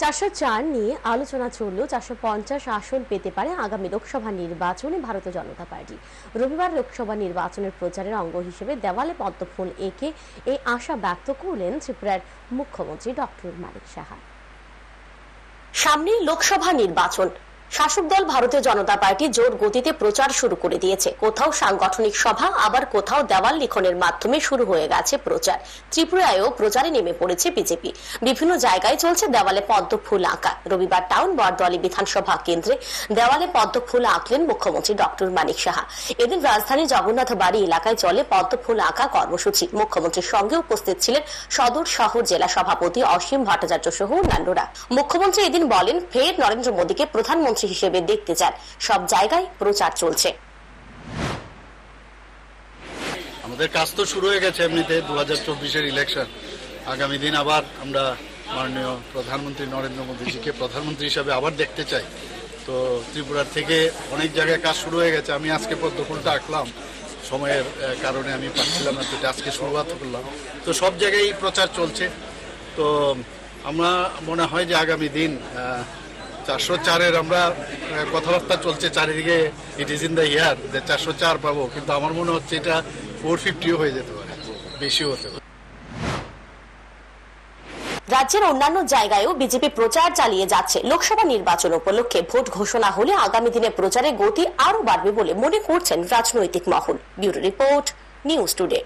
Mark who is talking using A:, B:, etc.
A: চারশো চার নিয়ে আলোচনা চললেও চারশো পঞ্চাশ আসন পেতে পারে আগামী লোকসভা নির্বাচনে ভারতীয় জনতা পার্টি। রবিবার লোকসভা নির্বাচনের প্রচারের অঙ্গ হিসেবে দেওয়ালে পদ্মফুল এঁকে এই আশা ব্যক্ত করলেন ত্রিপুরার মুখ্যমন্ত্রী ডক্টর মানিক সাহা। সামনে লোকসভা নির্বাচন। শাসক দল ভারতীয় জনতা পার্টি জোর গতিতে প্রচার শুরু করে দিয়েছে। কোথাও সাংগঠনিক সভা, আবার কোথাও দেওয়াল লিখনের মাধ্যমে শুরু হয়ে গেছে প্রচার। ত্রিপুরায়ও প্রচারে নেমে পড়েছে বিজেপি। বিভিন্ন জায়গায় চলছে দেওয়ালে পদ্ম ফুল আঁকা। রবিবার টাউন বরদোয়ালি বিধানসভা কেন্দ্রে দেওয়ালে পদ্ম ফুল আঁকলেন মুখ্যমন্ত্রী ডক্টর মানিক সাহা। এদিন রাজধানী জগন্নাথ বাড়ি এলাকায় চলে পদ্ম ফুল আঁকা কর্মসূচি। মুখ্যমন্ত্রীর সঙ্গে উপস্থিত ছিলেন সদর শহর জেলা সভাপতি অসীম ভট্টাচার্য সহ অন্যান্যরা। মুখ্যমন্ত্রী এদিন বলেন, ফের নরেন্দ্র মোদীকে প্রধানমন্ত্রী হিসেবে দেখতে চান। সব জায়গায় প্রচার চলছে।
B: আমাদের কাজ তো শুরু হয়ে গেছে এমনিতে দু হাজার চব্বিশের ইলেকশন আগামী দিন আবার আমরা মাননীয় প্রধানমন্ত্রী নরেন্দ্র মোদীজিকে প্রধানমন্ত্রী হিসাবে আবার দেখতে চাই। তো ত্রিপুরার থেকে অনেক জায়গায় কাজ শুরু হয়ে গেছে। আমি আজকে পদ্মফুলটা আঁকলাম। সময়ের কারণে আমি পাচ্ছিলাম না তো আজকে শুরুয়াত করলাম। তো সব জায়গায় প্রচার চলছে। তো আমরা, মনে হয় যে আগামী দিন চারশো চারের আমরা কথাবার্তা চলছে চারিদিকে it is in the year যে চারশো চার পাবো। কিন্তু আমার মনে হচ্ছে এটা ফোর ফিফটিও হয়ে যেতে পারে, বেশিও হতে পারে।
A: রাজ্যের অন্যান্য জায়গায়ও বিজেপি প্রচার চালিয়ে যাচ্ছে। লোকসভা নির্বাচন উপলক্ষে ভোট ঘোষণা হলে আগামী দিনে প্রচারের গতি আরও বাড়বে বলে মনে করছেন রাজনৈতিক মহল। Bureau report, news today.